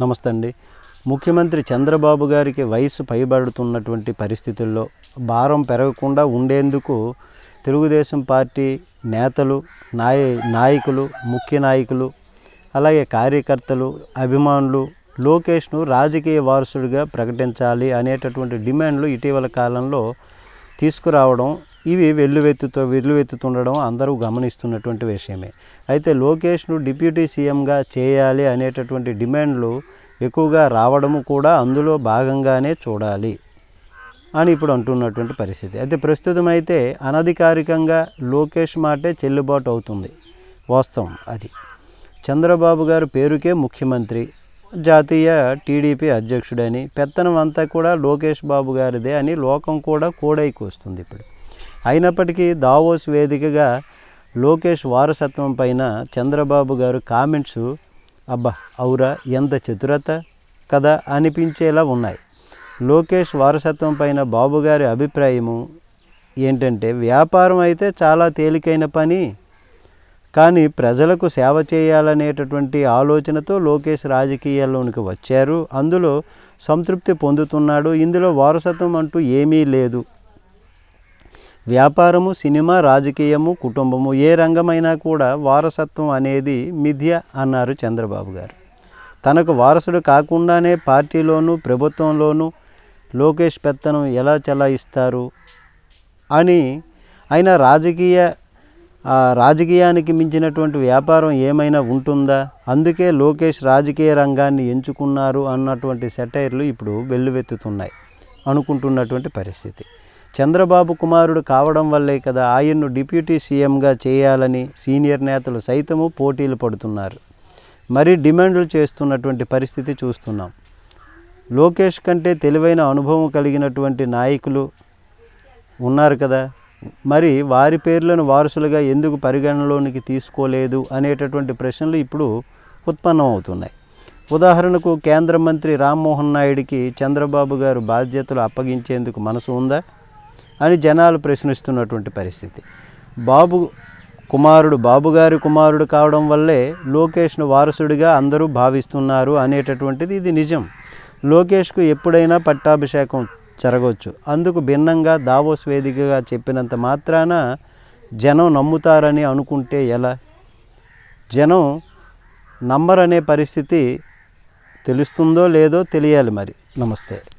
నమస్తే అండి. ముఖ్యమంత్రి చంద్రబాబు గారికి వయసు పైబడుతున్నటువంటి పరిస్థితుల్లో భారం పెరగకుండా ఉండేందుకు తెలుగుదేశం పార్టీ నేతలు నాయ నాయకులు ముఖ్య నాయకులు అలాగే కార్యకర్తలు అభిమానులు లోకేష్ను రాజకీయ వారసుడిగా ప్రకటించాలి అనేటటువంటి డిమాండ్లు ఇటీవల కాలంలో తీసుకురావడం ఇవి వెల్లువెత్తుతో వెల్లువెత్తుతుండడం అందరూ గమనిస్తున్నటువంటి విషయమే. అయితే లోకేష్ను డిప్యూటీ సీఎంగా చేయాలి అనేటటువంటి డిమాండ్లు ఎక్కువగా రావడము కూడా అందులో భాగంగానే చూడాలి అని ఇప్పుడు అంటున్నటువంటి పరిస్థితి. అయితే ప్రస్తుతం అయితే అనధికారికంగా లోకేష్ మాటే చెల్లుబాటు అవుతుంది వాస్తవం అది. చంద్రబాబు గారు పేరుకే ముఖ్యమంత్రి జాతీయ టీడీపీ అధ్యక్షుడని పెత్తనం అంతా కూడా లోకేష్ బాబు గారిదే అని లోకం కూడా కోడైకి వస్తుంది ఇప్పుడు. అయినప్పటికీ దావోస్ వేదికగా లోకేష్ వారసత్వం పైన చంద్రబాబు గారు కామెంట్స్ అబ్బా అవురా ఎంత చతురత కదా అనిపించేలా ఉన్నాయి. లోకేష్ వారసత్వం పైన బాబు గారి అభిప్రాయము ఏంటంటే వ్యాపారం అయితే చాలా తేలికైన పని కానీ ప్రజలకు సేవ చేయాలనేటటువంటి ఆలోచనతో లోకేష్ రాజకీయాల్లోనికి వచ్చారు. అందులో సంతృప్తి పొందుతున్నాడు. ఇందులో వారసత్వం అంటూ ఏమీ లేదు. వ్యాపారము సినిమా రాజకీయము కుటుంబము ఏ రంగమైనా కూడా వారసత్వం అనేది మిథ్య అన్నారు చంద్రబాబు గారు. తనకు వారసుడు కాకుండానే పార్టీలోనూ ప్రభుత్వంలోనూ లోకేష్ పెత్తనం ఎలా చెలాయిస్తారు అని ఆయన రాజకీయ రాజకీయానికి మించినటువంటి వ్యాపారం ఏమైనా ఉంటుందా? అందుకే లోకేష్ రాజకీయ రంగాన్ని ఎంచుకున్నారు అన్నటువంటి సెటైర్లు ఇప్పుడు వెల్లువెత్తుతున్నాయి అనుకుంటున్నటువంటి పరిస్థితి. చంద్రబాబు కుమారుడు కావడం వల్లే కదా ఆయన్ను డిప్యూటీ సీఎంగా చేయాలని సీనియర్ నేతలు సైతము పోటీలు పడుతున్నారు. మరీ డిమాండ్లు చేస్తున్నటువంటి పరిస్థితి చూస్తున్నాం. లోకేష్ కంటే తెలివైన అనుభవం కలిగినటువంటి నాయకులు ఉన్నారు కదా. మరి వారి పేర్లను వారసులుగా ఎందుకు పరిగణలోనికి తీసుకోలేదు అనేటటువంటి ప్రశ్నలు ఇప్పుడు ఉత్పన్నం అవుతున్నాయి. ఉదాహరణకు కేంద్ర మంత్రి రామ్మోహన్ నాయుడికి చంద్రబాబు గారు బాధ్యతలు అప్పగించేందుకు మనసు ఉందా? అని జనాలు ప్రశ్నిస్తున్నటువంటి పరిస్థితి. బాబు కుమారుడు బాబుగారి కుమారుడు కావడం వల్లే లోకేష్ను వారసుడిగా అందరూ భావిస్తున్నారు అనేటటువంటిది ఇది నిజం. లోకేష్కు ఎప్పుడైనా పట్టాభిషేకం జరగవచ్చు అందుకు భిన్నంగా దావోస్ వేదికగా చెప్పినంత మాత్రాన జనం నమ్ముతారని అనుకుంటే ఎలా? జనం నమ్మరనే పరిస్థితి తెలుస్తుందో లేదో తెలియాలి మరి. నమస్తే.